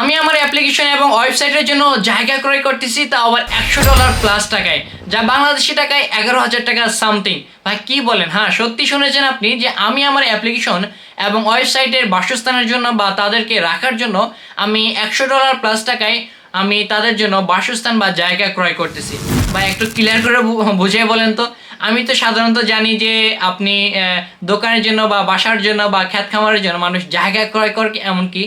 আমি আমার অ্যাপ্লিকেশন এবং ওয়েবসাইটের জন্য জায়গা ক্রয় করতেছি তা আবার একশো ডলার প্লাস টাকায়, যা বাংলাদেশি টাকায় এগারো হাজার টাকা সামথিং ভাই, কি বলেন? হ্যাঁ সত্যি শুনেছেন আপনি যে আমি আমার অ্যাপ্লিকেশন এবং ওয়েবসাইটের বাসস্থানের জন্য বা তাদেরকে রাখার জন্য আমি একশো ডলার প্লাস টাকায় আমি তাদের জন্য বাসস্থান বা জায়গা ক্রয় করতেছি। বা একটু ক্লিয়ার করে বুঝিয়ে বলেন তো। আমি তো সাধারণত জানি যে আপনি দোকানের জন্য বা বাসার জন্য বা খ্যাত খামারের জন্য মানুষ জায়গা ক্রয় করে, এমনকি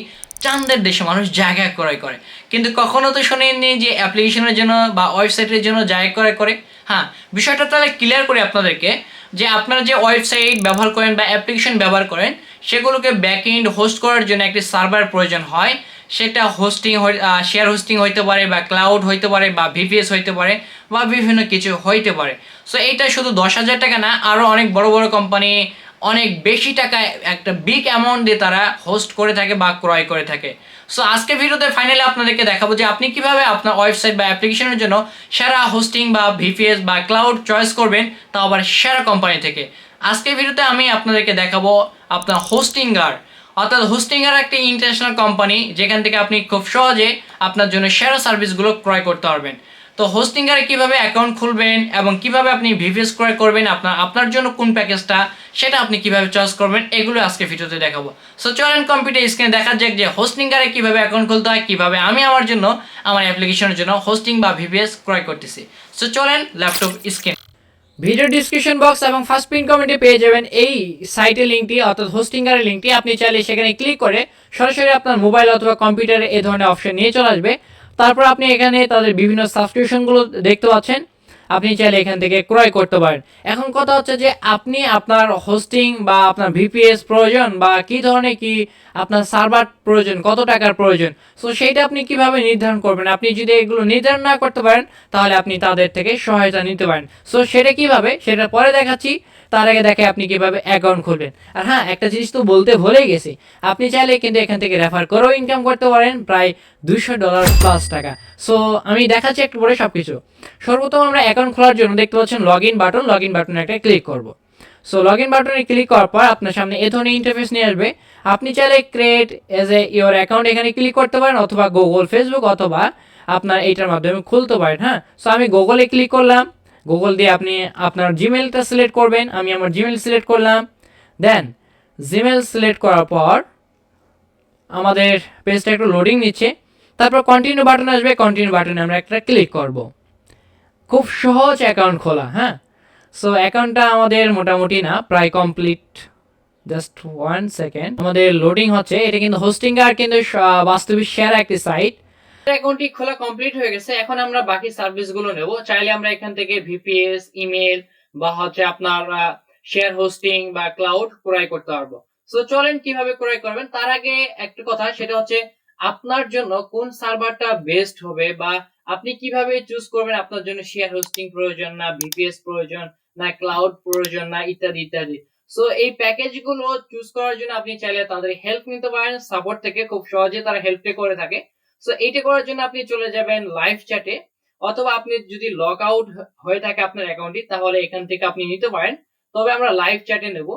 চান্দের দেশে মানুষ জায়গা ক্রয় করে। কিন্তু কখনো তো শুনিনি যে অ্যাপ্লিকেশনের জন্য বা ওয়েবসাইটের জন্য জায়গা ক্রয় করে। হ্যাঁ বিষয়টা তাহলে ক্লিয়ার করি আপনাদেরকে যে আপনারা যে ওয়েবসাইট ব্যবহার করেন বা অ্যাপ্লিকেশন ব্যবহার করেন, সেগুলোকে ব্যাকএন্ড হোস্ট করার জন্য একটি সার্ভার প্রয়োজন হয়। সেটা হোস্টিং শেয়ার হোস্টিং হইতে পারে বা ক্লাউড হইতে পারে বা ভিপিএস হইতে পারে বা বিভিন্ন কিছু হইতে পারে। সো এইটা শুধু দশ হাজার টাকা না আরও অনেক বড় বড় কোম্পানি অনেক বেশি টাকায় একটা বিগ অ্যামাউন্ট দিয়ে তারা হোস্ট করে থাকে বা ক্রয় করে থাকে। সো আজকে ভিডিওতে ফাইনালি আপনাদেরকে দেখাবো যে আপনি কীভাবে আপনার ওয়েবসাইট বা অ্যাপ্লিকেশনের জন্য সেরা হোস্টিং বা ভিপিএস বা ক্লাউড চয়েস করবেন তাও আবার সেরা কোম্পানি থেকে। আজকের ভিডিওতে আমি আপনাদেরকে দেখাবো আপনার হোস্টিঙ্গার অর্থাৎ হোস্টিংয়ের একটি ইন্টারন্যাশনাল কোম্পানি যেখান থেকে আপনি খুব সহজে আপনার জন্য সেরা সার্ভিসগুলো ক্রয় করতে পারবেন। তো হোস্টিংয়ারে কীভাবে অ্যাকাউন্ট খুলবেন এবং কীভাবে আপনি ভিভিএস ক্রয় করবেন, আপনার আপনার জন্য কোন প্যাকেজটা, সেটা আপনি কীভাবে চয়েস করবেন, এগুলো আজকে ভিডিওতে দেখাবো। সো চলেন কম্পিউটার স্ক্রিনে দেখা যাক যে হোস্টিংয়ারে কীভাবে অ্যাকাউন্ট খুলতে হয়, কীভাবে আমি আমার জন্য, আমার অ্যাপ্লিকেশনের জন্য হোস্টিং বা ভিভিএস ক্রয় করতেছি। সো চলেন laptop screen video description box এবং ফার্স্ট পিন কমেন্টে পেয়ে যাবেন এই সাইটের লিঙ্কটি অর্থাৎ হোস্টিংয়ের লিঙ্কটি আপনি চাইলে সেখানে ক্লিক করে সরাসরি আপনার মোবাইল অথবা কম্পিউটারে এই ধরনের অপশন নিয়ে চলে আসবে। তারপর আপনি এখানে তাদের বিভিন্ন সাবস্ক্রিপশনগুলো দেখতে পাচ্ছেন। আপনি চাইলে এখান থেকে ক্রয় করতে পারেন। এখন কথা হচ্ছে যে আপনি আপনার হোস্টিং বা আপনার ভিপিএস প্রয়োজন বা কি ধরনের কি আপনার সার্ভার প্রয়োজন, কত টাকার প্রয়োজন সো সেইটা আপনি কীভাবে নির্ধারণ করবেন? আপনি যদি এগুলো নির্ধারণ না করতে পারেন, তাহলে আপনি তাদের থেকে সহায়তা নিতে পারেন। সো সেটা কীভাবে? সেটা পরে দেখাচ্ছি। তার আগে দেখে আপনি কীভাবে অ্যাকাউন্ট খুলবেন। আর হ্যাঁ একটা জিনিস তো বলতে ভুলেই গেছি। আপনি চাইলে কিন্তু এখান থেকে রেফার করেও ইনকাম করতে পারেন, প্রায় দুশো ডলার প্লাস টাকা। সো আমি দেখাচ্ছি একটু পরে সব কিছু সর্বপ্রথম আমরা অ্যাকাউন্ট খোলার জন্য দেখতে পাচ্ছেন log in button log in বাটনে একটা ক্লিক করব। সো লগ ইন বাটনে ক্লিক করার পর আপনার সামনে এ ধরনের ইন্টারফেস নিয়ে আসবে। আপনি চাইলে create as a your account এখানে ক্লিক করতে পারেন অথবা গুগল ফেসবুক অথবা আপনার এইটার মাধ্যমে খুলতে পারেন হ্যাঁ? সো আমি গুগলে ক্লিক করলাম। গুগল দিয়ে আপনি আপনার জিমেলটা সিলেক্ট করবেন, আমি আমার জিমেল সিলেক্ট করলাম। দেন জিমেল সিলেক্ট করার পর আমাদের পেজটা একটু লোডিং নিচ্ছে। তারপর কন্টিনিউ বাটন আসবে কন্টিনিউ বাটনে আমরা একটা ক্লিক করব। খুব সহজ অ্যাকাউন্ট খোলা হ্যাঁ? সো অ্যাকাউন্টটা আমাদের মোটামুটি না, প্রায় কমপ্লিট জাস্ট ওয়ান সেকেন্ড আমাদের লোডিং হচ্ছে, এটা কিন্তু হোস্টিং আর কিন্তু বাস্তবিক সেরা একটি সাইট অ্যাকাউন্টটি খোলা কমপ্লিট হয়ে গেছে। এখন আমরা বাকি সার্ভিসগুলো নেব। চাইলে আমরা এখান থেকে ভিপিএস ইমেল বা হচ্ছে আপনার শেয়ার হোস্টিং বা ক্লাউড ক্রয় করতে পারব। সো চলেন কীভাবে ক্রয় করবেন? তার আগে একটা কথা, সেটা হচ্ছে আপনার জন্য কোন সার্ভারটা বেস্ট হবে বা আপনি কীভাবে চুজ করবেন? আপনার জন্য শেয়ার হোস্টিং প্রয়োজন না ভিপিএস প্রয়োজন না ক্লাউড প্রয়োজন না, ইত্যাদি ইত্যাদি। সো এই প্যাকেজগুলো চুজ করার জন্য আপনি চাইলে তাদের হেল্প নিতে পারেন। সাপোর্ট থেকে খুব সহজে তারা হেল্পে করে থাকে। সো এইটা করার জন্য আপনি চলে যাবেন লাইভ চ্যাটে অথবা আপনি যদি লগ আউট হয়ে থাকে আপনার অ্যাকাউন্টটি তাহলে এখান থেকে আপনি নিতে পারেন। তবে আমরা লাইভ চ্যাটে নেব।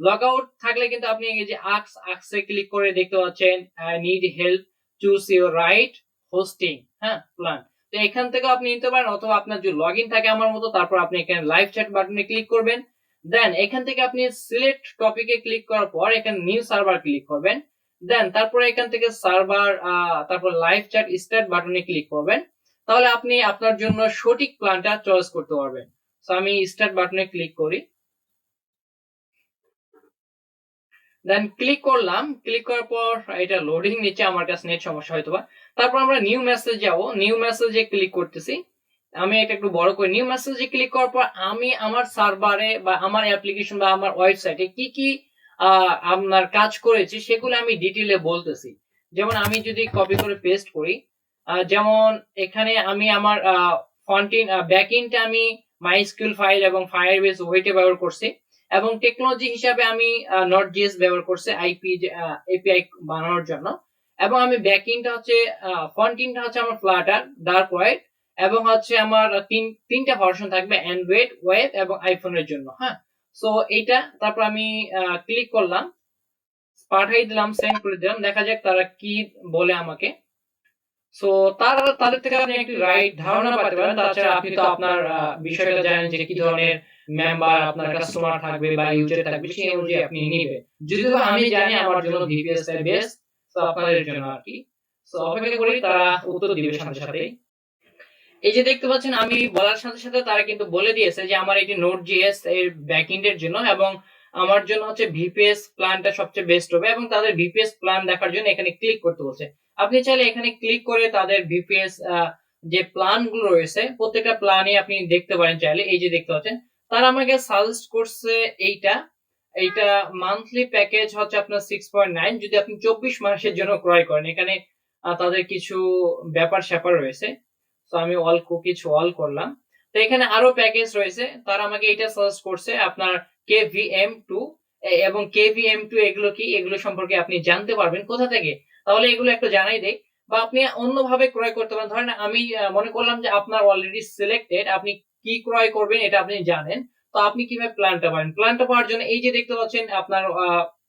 লগ আউট থাকলে কিন্তু আপনি এই যে আক্স, আক্সে ক্লিক করে দেখতে পাচ্ছেন need help choose your right hosting হ্যাঁ প্ল্যান তো এখান থেকে আপনি নিতে পারেন, অথবা আপনার যদি লগ ইন থাকে আমার মতো, তারপর আপনি এখানে লাইভ চ্যাট বাটনে ক্লিক করবেন। দেন এখান থেকে আপনি সিলেক্ট টপিকে ক্লিক করার পর, এখানে নিউ সার্ভার ক্লিক করবেন। দেন তারপরে এখান থেকে সার্ভার তারপর লাইভ চ্যাট স্টার্ট বাটনে ক্লিক করবেন। তাহলে আপনি আপনার জন্য সঠিক প্ল্যানটা চয়েস করতে পারবেন। সো আমি স্টার্ট বাটনে ক্লিক করি। দেন ক্লিক করলাম। ক্লিক করার পর, এটা লোডিং নিচ্ছে আমার কাছে নেট সমস্যা হয়তো বা। তারপর আমরা নিউ মেসেজ যাব। নিউ মেসেজে ক্লিক করতেছি। আমি এটা একটু বড় করে নিউ মেসেজে ক্লিক করার পর, আমি আমার সার্ভারে বা আমার অ্যাপ্লিকেশন বা আমার ওয়েবসাইটে কি কি আপনার কাজ করেছি, সেগুলো আমি ডিটেলে বলতেছি। যেমন আমি যদি কপি করে পেস্ট করি যেমন এখানে আমি আমার ফন্টিন ব্যাকইনটা আমি মাইস্কিউল ফাইল এবং ফায়ারবেস ওয়েটে ব্যবহার করছি এবং টেকনোলজি হিসাবে আমি নট জিএস ব্যবহার করছি আইপি এপিআই বানানোর জন্য। এবং আমি ব্যাকইনটা হচ্ছে ফন্টিনটা হচ্ছে আমার ফ্লাটার ডার্ক হোয়াইট এবং হচ্ছে আমার তিন, তিনটা ভার্সন থাকবে অ্যান্ড্রয়েড ওয়েব এবং আইফোনের জন্য হ্যাঁ? সো এইটা, তারপর আমি ক্লিক করলাম। পাঠাই দিলাম সেন্ড করে দিলাম। দেখা যাক তারা কি বলে আমাকে। সো তার, তাদের থেকে আপনি একটি রাইট ধারণা পাতে পারেন। তাছাড়া আপনি তো আপনার বিষয়টা জানেন যে কি ধরনের মেম্বার আপনার কাস্টমার থাকবে বা ইউজার থাকবে, সেই অনুযায়ী আপনি নিবে যদিও আমি জানি আমার জন্য ভিপিএস টাই বেস্ট তো আপনাদের জন্য আর কি। সো অপেক্ষা করি, তারা উত্তর দিবে সাথে সাথে এই যে দেখতে পাচ্ছেন, আমি বলার সাথে সাথে তারা কিন্তু বলে দিয়েছে যে আমার এটি নোট জিএস এর ব্যাকএন্ডের জন্য এবং আমার জন্য হচ্ছে ভিপিএস প্ল্যানটা সবচেয়ে বেস্ট হবে এবং তাদের ভিপিএস প্ল্যান দেখার জন্য এখানে ক্লিক করতে বলছে। আপনি চাইলে এখানে ক্লিক করে তাদের ভিপিএস যে প্ল্যানগুলো রয়েছে, প্রত্যেকটা প্ল্যানই আপনি দেখতে পারেন চাইলে। এই যে দেখতে পাচ্ছেন, তারা আমাকে সাজেস্ট করছে এইটা। এইটা মান্থলি প্যাকেজ হচ্ছে আপনার সিক্স পয়েন্ট নাইন যদি আপনি চব্বিশ মাসের জন্য ক্রয় করেন। এখানে তাদের কিছু ব্যাপার স্যাপার রয়েছে। তো আমি অল কিছু অল করলাম। তো এখানে আরও প্যাকেজ রয়েছে। তারা আমাকে এটা সাজেস্ট করছে আপনার কে ভি এম টু এবং কে ভি এম টু এগুলো কি? এগুলো সম্পর্কে আপনি জানতে পারবেন কোথা থেকে? তাহলে এগুলো একটু জানাই দেই। বা আপনি অন্যভাবে ক্রয় করতে পারেন। ধরেন আমি মনে করলাম যে আপনার অলরেডি সিলেক্টেড আপনি কি ক্রয় করবেন এটা আপনি জানেন। তো আপনি কীভাবে প্ল্যানটা পাবেন? প্ল্যানটা পাওয়ার জন্য এই যে দেখতে পাচ্ছেন, আপনার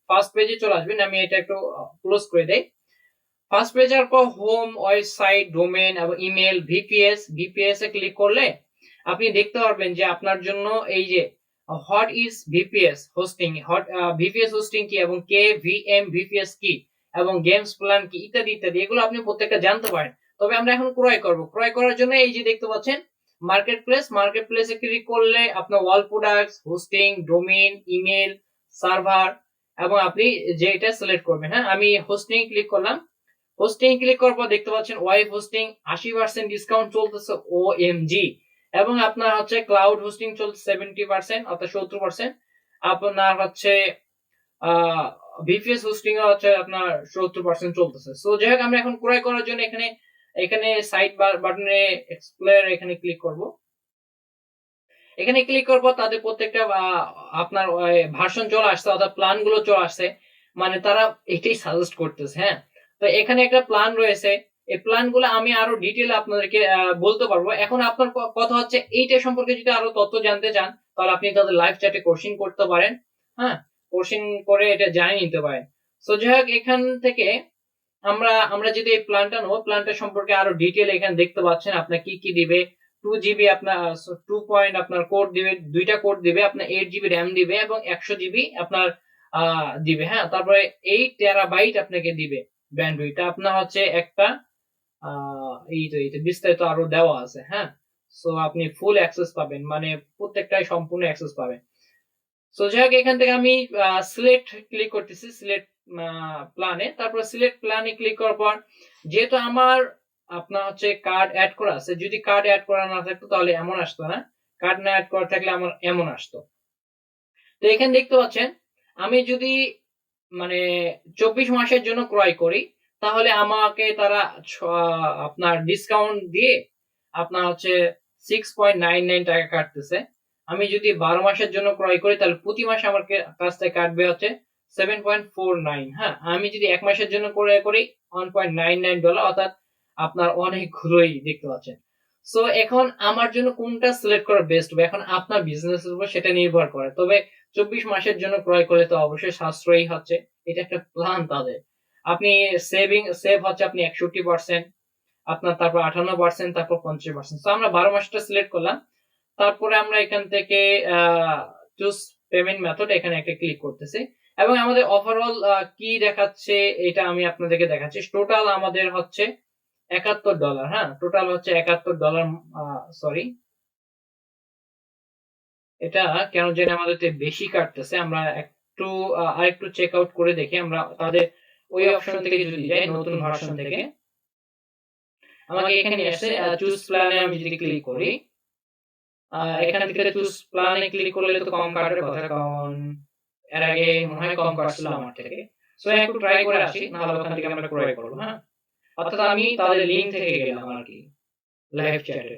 ফার্স্ট পেজে চলে আসবেন। আমি এটা একটু ক্লোজ করে দেই। ফার্স্ট পেজের পর হোম ওয়েবসাইট ডোমেন এবং ইমেল ভিপিএস ভিপিএস এ ক্লিক করলে আপনি দেখতে পারবেন যে আপনার জন্য এই যে what is VPS hosting what VPS hosting কি এবং কে ভিএম ভিপিএস কি এবং গেমস প্ল্যান কি, ইত্যাদি ইত্যাদি, এগুলো আপনি প্রত্যেকটা জানতে পারেন। তবে আমরা এখন ক্রয় করব। ক্রয় করার জন্য এই যে দেখতে পাচ্ছেন মার্কেট প্লেস মার্কেট প্লেসে ক্লিক করলে আপনার all products hosting domain email server এবং আপনি যে এটা সিলেক্ট করবেন। হ্যাঁ আমি হোস্টিং ক্লিক করলাম। হোস্টিং ক্লিক করার পর দেখতে পাচ্ছেন ওয়াইফ হোস্টিং আশি পার্সেন্ট ডিসকাউন্ট চলতেছে ও এম জি এবং আপনার হচ্ছে ক্লাউড হোস্টিং চলছে সেভেন্টি পার্সেন্ট অর্থাৎ সত্তর পার্সেন্ট আপনার হচ্ছে ভিপিএস হোস্টিং হচ্ছে আপনার সত্তর পার্সেন্ট চলতেছে। সো যাই আমরা এখন ক্রয় করার জন্য এখানে এখানে সাইট বাটনে এক্সপ্লোর এখানে ক্লিক করব। এখানে ক্লিক পর তাদের প্রত্যেকটা আপনার ভার্সন চলে আসছে, অর্থাৎ প্ল্যানগুলো চলে আসছে। মানে তারা এটাই সাজেস্ট করতেছে হ্যাঁ। তো এখানে একটা প্ল্যান রয়েছে। এই প্ল্যানগুলো আমি আরও ডিটেল আপনাদেরকে বলতে পারব। এখন আপনার কথা হচ্ছে এইটা সম্পর্কে যদি আরও তথ্য জানতে চান, তাহলে আপনি তাদের লাইভ চ্যাটে কোশ্চিন করতে পারেন। হ্যাঁ? কোশ্চিন করে এটা জানিয়ে নিতে পারেন। সো যাই হোক, এখান থেকে আমরা আমরা যদি এই প্ল্যানটা নেব প্ল্যানটা সম্পর্কে আরও ডিটেল এখানে দেখতে পাচ্ছেন আপনার কি কি দিবে। টু জিবি আপনার টু পয়েন্ট আপনার কোড দিবে, দুইটা কোড দিবে, আপনার এইট জিবি র্যাম দিবে এবং একশো জিবি আপনার দিবে। হ্যাঁ? তারপরে এইট টেরাবাইট আপনাকে দিবে। ব্যান্ডউইথ আপনার হচ্ছে একটা এই তো এই তো, বিস্তারিত আরও দেওয়া আছে হ্যাঁ? সো আপনি ফুল অ্যাক্সেস পাবেন মানে প্রত্যেকটাই সম্পূর্ণ অ্যাক্সেস পাবেন। সো যাই হোক এখান থেকে আমি সিলেক্ট ক্লিক করতেছি সিলেক্ট প্ল্যানে তারপর সিলেক্ট প্ল্যানে ক্লিক করার পর, যেহেতু আমার আপনার হচ্ছে কার্ড অ্যাড করা আছে, যদি কার্ড অ্যাড করা না থাকতো তাহলে এমন আসতো না। কার্ড না অ্যাড করা থাকলে আমার এমন আসতো। তো এখানে দেখতে পাচ্ছেন, আমি যদি মানে চব্বিশ মাসের জন্য ক্রয় করি, তাহলে আমাকে তারা আপনার ডিসকাউন্ট দিয়ে আপনার হচ্ছে সিক্স পয়েন্ট নাইন নাইন টাকা কাটতেছে। আমি যদি বারো মাসের জন্য ক্রয় করি, তাহলে প্রতি মাসে আমার কাছ থেকে কাটবে হচ্ছে সেভেন পয়েন্ট ফোর নাইন হ্যাঁ আমি যদি এক মাসের জন্য ক্রয় করি one point nine nine dollar অর্থাৎ আপনার অনেক অনেকগুলোই দেখতে পাচ্ছেন। সো এখন আমার জন্য কোনটা সিলেক্ট করা বেস্ট হবে? এখন আপনার বিজনেস এর উপর সেটা নির্ভর করে। তবে চব্বিশ মাসের জন্য ক্রয় করলে তো অবশ্যই সাশ্রয়ী হচ্ছে। এটা একটা প্ল্যান তাদের। আপনি সেভিং সেভ হচ্ছে আপনি একষট্টি পার্সেন্ট আপনার তারপর আঠান্ন পার্সেন্ট তারপর পঞ্চাশ পার্সেন্ট তো আমরা বারো মাসটা সিলেক্ট করলাম। তারপরে আমরা এখান থেকে চুজ পেমেন্ট মেথড এখানে একটা ক্লিক করতেছি। এবং আমাদের ওভারঅল কি দেখাচ্ছে এটা আমি আপনাদেরকে দেখাচ্ছি। টোটাল আমাদের হচ্ছে একাত্তর ডলার হ্যাঁ? টোটাল হচ্ছে একাত্তর ডলার সরি এটা কেন জানি আমাদের বেশি কাটতেছে। আমরা একটু আরেকটু চেক আউট করে দেখি আমরা তাদের ওই অপশন থেকে যদি যাই নতুন ভার্সন থেকে। আমাকে এখানে এসে চুজ প্ল্যানে আমি যদি ক্লিক করি। এখান থেকে চুজ প্ল্যানে ক্লিক করলে তো কম কাটার কথা কারণ এর আগে মনে হয় কম কাটছিল আমার থেকে। সো একটু ট্রাই করে আসি নাহলে ওখান থেকে আমরা ক্রয় করব হ্যাঁ? অর্থাৎ আমি তাদের লিঙ্ক থেকে গেলাম আর কি লাইভ চ্যাটে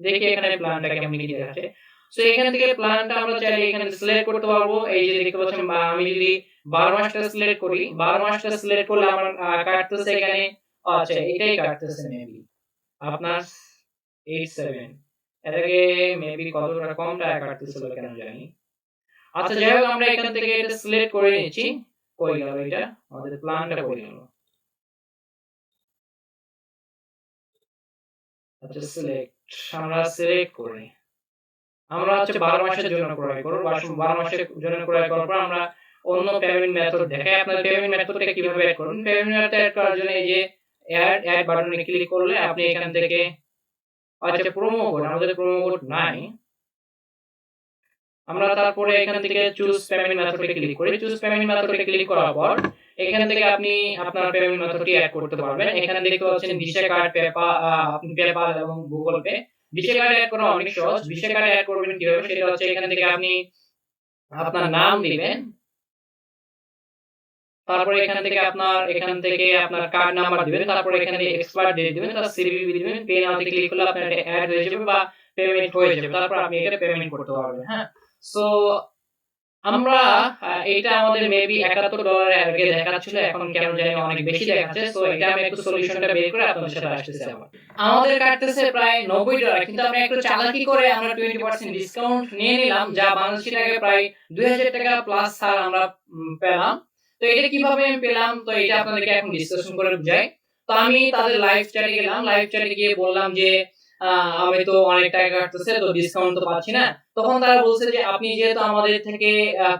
দেখি এখানে প্ল্যানটা কেমন কি দেখাচ্ছে সো এখান থেকে প্ল্যানটা আমরা চাইলে এখানে সিলেক্ট করতে পারব। এই যে দেখতে পাচ্ছেন আমি যদি বারো মাসটা সিলেক্ট করি বারো মাসটা সিলেক্ট করলে আমার কাটতেছে এখানে। আচ্ছা এটাই কাটতেছে মেবি আপনার এইট সেভেন এটাকে মেবি কতটা কম টাকা কাটতেছিল কেন জানি। আচ্ছা যাই হোক, আমরা এখান থেকে এটা সিলেক্ট করে নিচ্ছি। কই গেল এটা। আমাদের প্ল্যানটা কই গেল আচ্ছা সিলেক্ট আমরা সিলেক্ট করি। আমরা হচ্ছে বারো মাসের জন্য ক্রয় করব বারো মাসের জন্য ক্রয় করার পর আমরা অন্য পেমেন্ট মেথড দেখাই। আপনার পেমেন্ট মেথডটা কীভাবে অ্যাড করবেন? পেমেন্ট মেথড অ্যাড করার জন্য এই যে অ্যাড অ্যাড বাটনে ক্লিক করলে আপনি এখান থেকে আচ্ছা প্রোমো কোড আমাদের প্রোমো কোড নাই। আমরা তারপরে এখান থেকে চুজ পেমেন্ট মেথডে ক্লিক করি। চুজ পেমেন্ট মেথডে ক্লিক করার পর এখান থেকে আপনি আপনার পেমেন্ট মেথডটি অ্যাড করতে পারবেন। এখানে দেখতে পাচ্ছেন ভিসা কার্ড পেপা আপনি পেপাল এবং Google Pay Visa card add করা অনেক সহজ। ভিসা কার্ড অ্যাড করবেন কীভাবে, সেটা হচ্ছে এখান থেকে আপনি আপনার নাম দিবেন। তারপরে এখান থেকে আপনার, এখান থেকে আপনার কার্ড নাম্বার দিবেন। তারপরে এখানে এক্সপায়ার ডেট দিবেন। তার সিভিভি দিবেন। পে নাও ক্লিক করলে আপনার এটা অ্যাড হয়ে যাবে বা পেমেন্ট হয়ে যাবে। তারপর আপনি এটা পেমেন্ট করতে পারবেন হ্যাঁ? সো আমরা এটা আমাদের মেবি একাত্তর ডলার আগে দেখাচ্ছিল, এখন কেন জানি অনেক বেশি দেখাচ্ছে সো এটা আমি একটু সলিউশনটা বের করে আপনাদের সাথে আসতেছি আবার। আমাদের কাটতেছে প্রায় নব্বই ডলার কিন্তু আমরা একটু চালাকি করে আমরা টোয়েন্টি পার্সেন্ট ডিসকাউন্ট নিয়ে নিলাম, যা বাংলাদেশি টাকা প্রায় দুই হাজার টাকা প্লাস ছাড় আমরা পেলাম। তো এটা কীভাবে আমি পেলাম? তো এটা আপনাদেরকে এখন ডিসকাশন করে বুঝাই। তো আমি তাদের লাইভ চ্যাটে গেলাম লাইভ চ্যাটে গিয়ে বললাম যে আমি তো অনেক টাকা কাটতেছে, তো ডিসকাউন্ট তো পাচ্ছি না। তখন তারা বলছে যে, আপনি যেহেতু আমাদের থেকে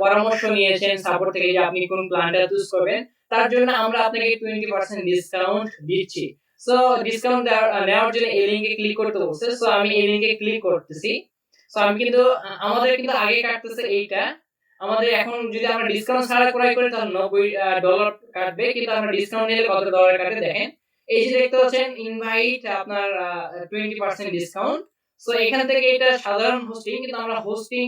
পরামর্শ নিয়েছেন সাপোর্ট থেকে যে আপনি কোন প্ল্যানটা চুজ করবেন, তার জন্য আমরা আপনাকে টোয়েন্টি পার্সেন্ট ডিসকাউন্ট দিচ্ছি। সো ডিসকাউন্ট নেওয়ার জন্য এই লিঙ্কে ক্লিক করতে বলছে। সো আমি এই লিঙ্কে ক্লিক করতেছি। সো আমি কিন্তু আমাদের কিন্তু আগে কাটতেছে এইটা। আমাদের এখন যদি আমরা ডিসকাউন্ট ছাড়া ক্রয় করি, তাহলে নব্বই ডলার কাটবে। কিন্তু আমরা ডিসকাউন্ট নিলে কত ডলার কাটে দেখেন। এই যে দেখতে পাচ্ছেন ইনভাইট আপনার টোয়েন্টি পার্সেন্ট ডিসকাউন্ট সো এখান থেকে এটা সাধারণ হোস্টিং কিন্তু আমরা হোস্টিং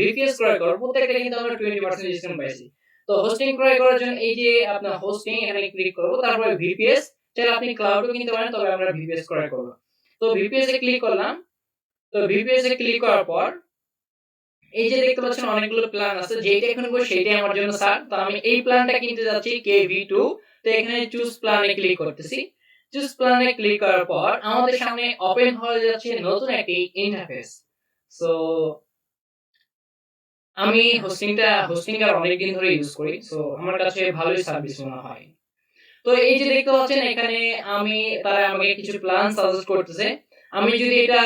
ভিপিএস ক্রয় করব। প্রত্যেকটা কিন্তু আমরা টোয়েন্টি পার্সেন্ট ডিসকাউন্ট পাইছি। তো হোস্টিং ক্রয় করার জন্য এই যে আপনার হোস্টিং এখানে ক্লিক করব। তারপরে ভিপিএস চাইলে আপনি ক্লাউডও কিনতে পারেন, তবে আমরা ভিপিএস ক্রয় করব। তো ভিপিএস এ ক্লিক করলাম। তো ভিপিএস এ ক্লিক করার পর, এই যে দেখতে পাচ্ছেন, অনেকগুলো প্ল্যান আছে। যেটা এখন করব সেটাই আমার জন্য স্যার তো আমি এই প্ল্যানটা কিনতে যাচ্ছি কে ভি টু তো এখানে চুজ প্ল্যানে ক্লিক করতেছি। চুজ প্ল্যানে ক্লিক করার পর আমাদের সামনে ওপেন হয়ে যাচ্ছে নতুন একটি ইন্টারফেস সো আমি হোস্টিংটা হোস্টিংটা অনেকদিন ধরে ইউজ করি সো আমার কাছে ভালোই সার্ভিস মনে হয়। তো এই যে দেখতে পাচ্ছেন, এখানে আমি, তারা আমাকে কিছু প্ল্যান সাজেস্ট করতেছে। আমি যদি এটা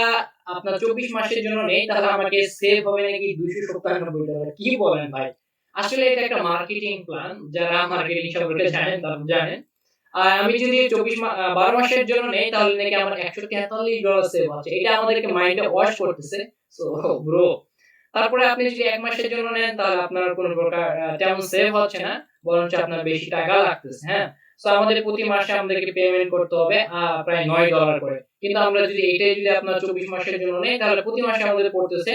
আপনার চব্বিশ মাসের জন্য নেই, তাহলে আমাকে সেভ হবে নাকি দুইশো সত্তানব্বই ডলার? কি বলেন ভাই? আসলে এটা একটা মার্কেটিং প্ল্যান যারা মার্কেটিং সম্পর্কে জানেন, তারা জানেন। আমি যদি চব্বিশ বারো মাসের জন্য নেই, তাহলে নাকি আমার একশো তেতাল্লিশ ডলার সেভ হচ্ছে এটা আমাদেরকে মাইন্ডে ওয়াশ করতেছে। সো ব্রো তারপরে আপনি যদি এক মাসের জন্য নেন, তাহলে আপনার কোনো প্রকার তেমন সেভ হচ্ছে না। বরঞ্চ আপনার বেশি টাকা লাগতেছে হ্যাঁ? সো আমাদের প্রতি মাসে আমাদেরকে পেমেন্ট করতে হবে প্রায় নয় ডলার করে। কিন্তু আমরা যদি এটাই যদি আপনার চব্বিশ মাসের জন্য নেই, তাহলে প্রতি মাসে আমাদের পড়তেছে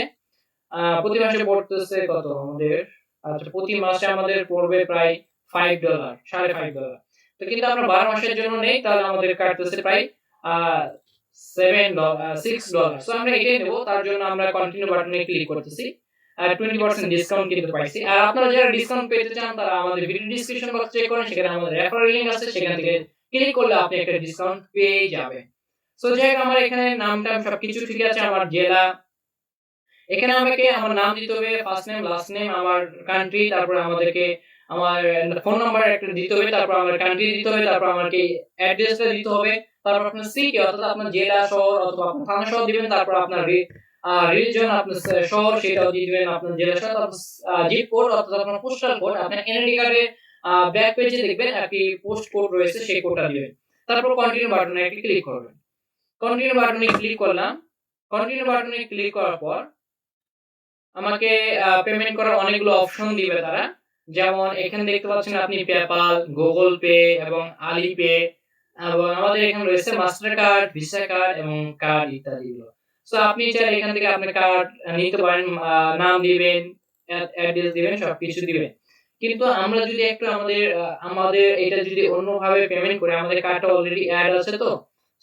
প্রতি মাসে পড়তেছে কত আমাদের? আচ্ছা প্রতি মাসে আমাদের পড়বে প্রায় ফাইভ ডলার সাড়ে ফাইভ ডলার তো কিন্তু আমরা বারো মাসের জন্য নেই, তাহলে আমাদের কাটতেছে প্রায় seven dollar six dollar so আমরা এটাই নেব, তার জন্য আমরা কন্টিনিউ বাটনে ক্লিক করতেছি। আর টোয়েন্টি পার্সেন্ট ডিসকাউন্ট কিন্তু পাইছি। আর আপনারা যারা ডিসকাউন্ট পেতে চান, তারা আমাদের ভিডিও ডিসক্রিপশন বক্স চেক করেন, সেখানে আমাদের রেফারেল লিংক আছে, সেখান থেকে ক্লিক করলে আপনি একটা ডিসকাউন্ট পেয়ে যাবেন। সো যাই হোক, আমার এখানে নামটা সবকিছু ঠিক আছে, আমার জেলা এখানে আমাকে আমার নাম দিতে হবে ফার্স্ট নেম লাস্ট নেম আমার কান্ট্রি তারপরে আমাদেরকে আমার ফোন নাম্বার একটা দিতে হবে, তারপর আমার কান্ট্রি দিতে হবে, তারপর আমাকে অ্যাড্রেসটা দিতে হবে, তারপর আপনার সিটি অর্থাৎ আপনার জেলা, শহর অথবা আপনার থানা শহর দিবেন, তারপর আপনার রিলিজন আপনার শহর সেটাও দিয়ে দিবেন, আপনার জেলা শহর জিপ কোড অর্থাৎ আপনার পোস্টাল কোড আপনার এনআইডি কার্ডে ব্যাক পেজে দেখবেন একটি পোস্ট কোড রয়েছে, সেই কোডটা দিবেন। তারপর কন্টিনিউ বাটনে একটি ক্লিক করবেন। কন্টিনিউ বাটনে ক্লিক করলাম। কন্টিনিউ বাটনে ক্লিক করার পর আমাকে পেমেন্ট করার অনেকগুলো অপশন দিবে তারা। যেমন এখানে দেখতে পাচ্ছেন আপনি পেপাল গুগল পে এবং আলি পে এবং আমাদের এখানে রয়েছে মাস্টার কার্ড ভিসা কার্ড এবং কার্ড ইত্যাদি সো আপনি চাইলে এখান থেকে আপনি কার্ড নিতে পারেন নাম দিবেন অ্যাড্রেস দিবেন, সবকিছু দিবেন। কিন্তু আমরা যদি একটু আমাদের আমাদের এটা যদি অন্যভাবে পেমেন্ট করে, আমাদের কার্ডটা অলরেডি অ্যাড আছে তো?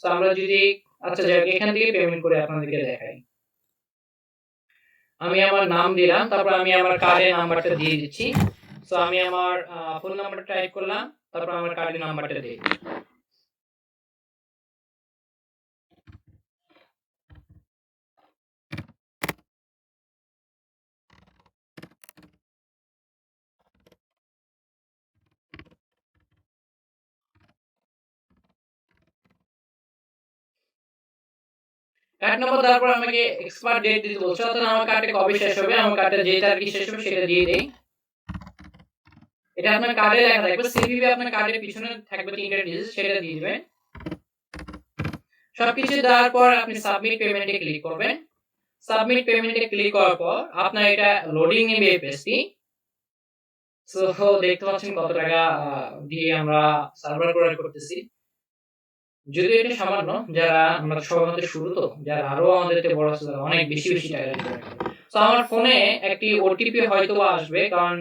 সো আমরা যদি আচ্ছা যাই এখান থেকে পেমেন্ট করে আপনাদেরকে দেখাই। আমি আমার নাম দিলাম, তারপর আমি আমার কার্ডের নাম্বারটা দিয়ে দিচ্ছি। সো আমি আমার ফোন নাম্বারটা টাইপ করলাম, তারপর আমার কার্ডের নাম্বারটা দিয়ে কার্ড নাম্বার দেওয়ার পর আমাকে এক্সপায়ার ডেট দিতে বলছে। অর্থাৎ আমার কার্ডে কবে শেষ হবে? আমার কার্ডে যে তারিখে শেষ হবে সেটা দিয়ে দেই। এটা আপনার কার্ডে লেখা থাকবে। সিভিভি আপনার কার্ডের পিছনে থাকবে তিনটা ডিজিট সেটা দিয়ে দিবেন। সবকিছু দেওয়ার পর আপনি সাবমিট পেমেন্টে ক্লিক করবেন। সাবমিট পেমেন্টে ক্লিক করার পর আপনার এটা লোডিং এ নেবে পেজটি সো দেখতে পাচ্ছেন কত টাকা দিয়ে আমরা সার্ভার ক্রয় করতেছি। যদিও এটা সামান্য, যারা আমরা সবার শুরু তো, যারা আরও আমাদের বড় আছে, তারা অনেক বেশি বেশি টাকা তো আমার ফোনে একটি ওটিপি হয়তো আসবে, কারণ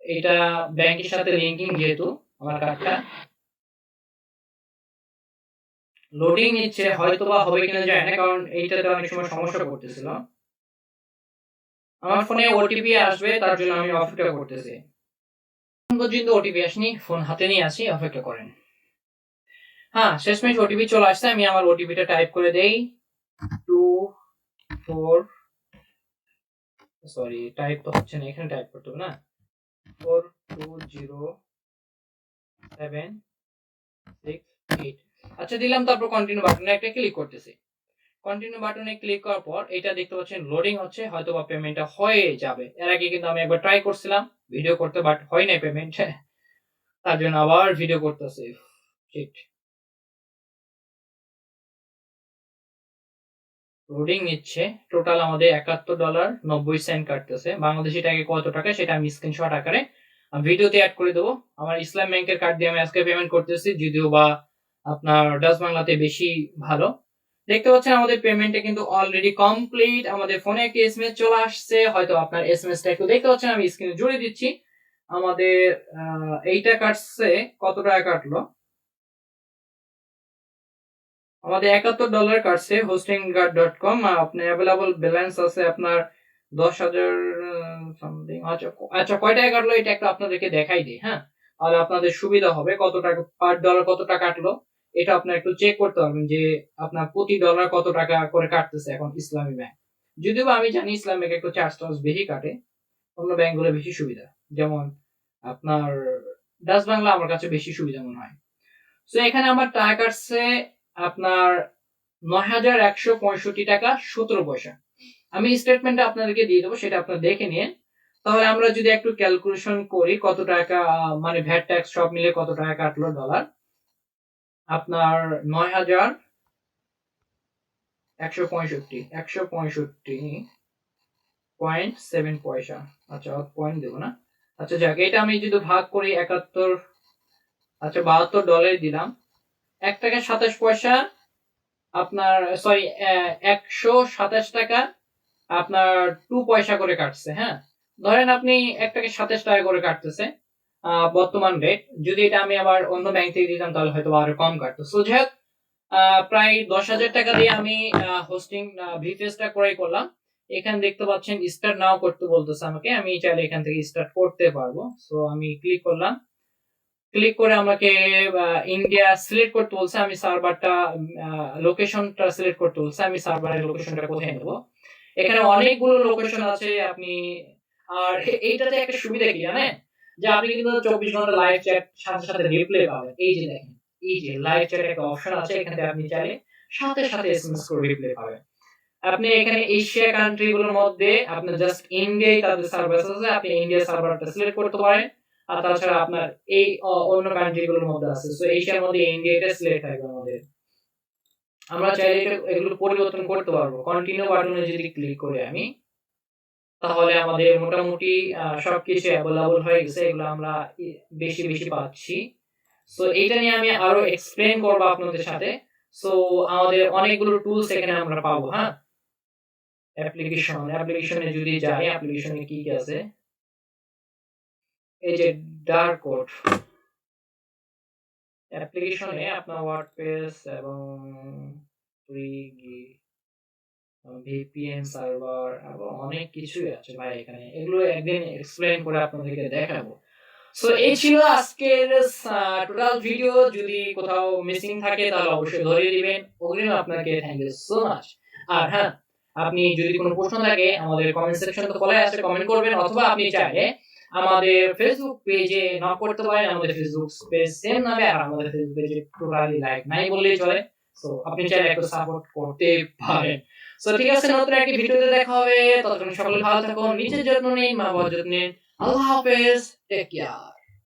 এটা ব্যাংকের সাথে লিঙ্কিং যেহেতু, আমার কার্ডটা লোডিং নিচ্ছে হয়তো বা হবে কিনা যায় না, কারণ এইটাতে অনেক সময় সমস্যা করতেছিল। আমার ফোনে ওটিপি আসবে, তার জন্য আমি অপেক্ষা করতেছি। পর্যন্ত ওটিপি আসনি ফোন হাতে নিয়ে আসি, অপেক্ষা করেন। হ্যাঁ শেষমেশ ওটিপি চলে আসছে, আমি আমার ওটিপিটা টাইপ করে দেই। টু ফোর সরি টাইপ তো হচ্ছে না, এখানে টাইপ করতে হবে না। Four two zero seven six eight আচ্ছা দিলাম, তারপর কন্টিনিউ বাটনে একটা ক্লিক করতেছি। কন্টিনিউ বাটনে ক্লিক করার পর, এটা দেখতে পাচ্ছেন লোডিং হচ্ছে হয়তো বা পেমেন্টটা হয়ে যাবে। এর আগে কিন্তু আমি একবার ট্রাই করছিলাম ভিডিও করতে বাট হয় নাই পেমেন্ট তার জন্য আবার ভিডিও করতেছি। ঠিক লোডিং নিচ্ছে। টোটাল আমাদের একাত্তর ডলার নব্বই সেন্ট কাটতেছে। বাংলাদেশি টাকা কত টাকা সেটা আমি স্ক্রিনশট আকারে ভিডিওতে অ্যাড করে দেবো। আমার ইসলাম ব্যাংকের কার্ড দিয়ে আমি আজকে পেমেন্ট করতেছি, যদিও বা আপনার ডাচ বাংলাতে বেশি ভালো। দেখতে পাচ্ছেন আমাদের পেমেন্টটা কিন্তু অলরেডি কমপ্লিট আমাদের ফোনে একটি এসএমএস চলে আসছে। হয়তো আপনার এস এসএমএসটা একটু দেখতে পাচ্ছেন, আমি স্ক্রিনে জুড়ে দিচ্ছি। আমাদের এইটা কাটছে, কত টাকা কাটলো? আমাদের একাত্তর ডলার কাটছে হোস্টিং গার্ড ডট কম আপনার অ্যাভেলেবল ব্যালেন্স আছে আপনার দশ হাজার সামথিং আচ্ছা আচ্ছা কয় টাকা কাটলো এটা একটু আপনাদেরকে দেখাই দিই হ্যাঁ? তাহলে আপনাদের সুবিধা হবে, কত টাকা পার ডলার কত টাকা কাটলো, এটা আপনার একটু চেক করতে পারবেন যে আপনার প্রতি ডলার কত টাকা করে কাটতেছে এখন ইসলামী ব্যাংক। যদিও আমি জানি ইসলাম ব্যাংক একটু চার্জ টার্জ বেশি কাটে, অন্য ব্যাংকগুলো বেশি সুবিধা, যেমন আপনার, ডাচ বাংলা আমার কাছে বেশি সুবিধা মনে হয়। তো এখানে আমার টাকা কাটছে আপনার নয় হাজার একশো পঁয়ষট্টি টাকা সতেরো পয়সা। আমি স্টেটমেন্টটা আপনাদেরকে দিয়ে দেবো, সেটা আপনারা দেখে নিন তাহলে আমরা যদি একটু ক্যালকুলেশন করি, কত টাকা মানে ভ্যাট ট্যাক্স সব মিলে কত টাকা কাটলো ডলার আপনার নয় হাজার একশো পঁয়ষট্টি একশো পঁয়ষট্টি পয়েন্ট সেভেন পয়সা। আচ্ছা পয়েন্ট দেবো না। আচ্ছা যাক, এটা আমি যদি ভাগ করি একাত্তর আচ্ছা বাহাত্তর ডলার দিলাম। এক টাকা সাতাশ পয়সা আপনার সরি একশো সাতাশ টাকা আপনার টু পয়সা করে কাটছে হ্যাঁ? ধরেন আপনি এক টাকা সাতাশ টাকা করে কাটতেছে বর্তমান রেট যদি এটা আমি আবার অন্য ব্যাংক থেকে দিতাম তাহলে হয়তো আরও কম কাটতো। সো যাই হোক, প্রায় দশ হাজার টাকা দিয়ে আমি হোস্টিং ভিপিএসটা ক্রয় করলাম। এখানে দেখতে পাচ্ছেন স্টার্ট নাও করতে বলতেছে আমাকে আমি চাইলে এখান থেকে স্টার্ট করতে পারব। সো আমি ক্লিক করলাম। ক্লিক করে আমাকে ইন্ডিয়া সিলেক্ট করতে বলছে, আমি সার্ভারটা লোকেশনটা সিলেক্ট করতে বলছে, আমি সার্ভারের লোকেশনটা কোথায় নেব? এখানে অনেকগুলো লোকেশন আছে, আপনি, আর এইটাতে একটা সুবিধা কি জানেন? যে আপনি কিন্তু চব্বিশ ঘণ্টা লাইভ চ্যাট সাথে সাথে রিপ্লে পাবেন। এই যে দেখেন, এই যে লাইভ চ্যাট একটা অপশন আছে, এখানে আপনি চাইলে সাথে সাথে এসএমএস করে রিপ্লে পাবেন। আপনি এখানে এশিয়া কান্ট্রি গুলোর মধ্যে আপনি জাস্ট ইন্ডিয়ায় তাদের সার্ভার আছে, আপনি ইন্ডিয়া সার্ভারটা সিলেক্ট করতে পারেন। আর তাছাড়া আপনার এই অন্য কান্ট্রি গুলোর মধ্যে আছে। সো এশিয়ার মধ্যে ইন্ডিয়াটা সিলেক্ট থাকবে আমাদের। আমরা চাইলে এগুলো পরিবর্তন করতে পারব। কন্টিনিউ বাটনে যদি ক্লিক করি আমি, তাহলে আমাদের মোটামুটি সবকিছু অ্যাভেলেবল হয়ে গেছে। এগুলো আমরা বেশি বেশি পাচ্ছি। সো এইটা নিয়ে আমি আরও এক্সপ্লেন করব আপনাদের সাথে। সো আমাদের অনেকগুলো টুলস এখানে আমরা পাবো হ্যাঁ? অ্যাপ্লিকেশন অ্যাপ্লিকেশনে যদি যাই অ্যাপ্লিকেশনে কি কি আছে? এই যে ডার্ক কোড, অ্যাপ্লিকেশনে আপনার ওয়ার্ডপ্রেস এবং ভিপিএন সার্ভার এবং অনেক কিছুই আছে ভাই এখানে। এগুলো একদিন এক্সপ্লেন করে আপনাদেরকে দেখাবো। সো এই ছিল আজকের টোটাল ভিডিও যদি কোথাও মিসিং থাকে, তাহলে অবশ্যই ধরিয়ে দিবেন। অগ্রিম আপনাকে থ্যাংক ইউ সো মাচ আর হ্যাঁ আপনি যদি কোনো প্রশ্ন থাকে, আমাদের কমেন্ট সেকশন তো খোলা আছে কমেন্ট করবেন, অথবা আপনি চাইলে আমাদের ফেসবুক পেজে নক করতে পারেন, আমাদের ফেসবুক পেজ সেম নামে, আর আমাদের ফেসবুক পেজে টোটালি লাইক নাই বললেই চলে। সো আপনি চাইলে একটু সাপোর্ট করতে পারেন। সো ঠিক আছে, নতুন একটি ভিডিওতে দেখা হবে। ততক্ষণ সকলে ভালো থাকুন, নিজের যত্ন নিন মা বাবার যত্ন। নিন আল্লাহ হাফেজ টেক কেয়ার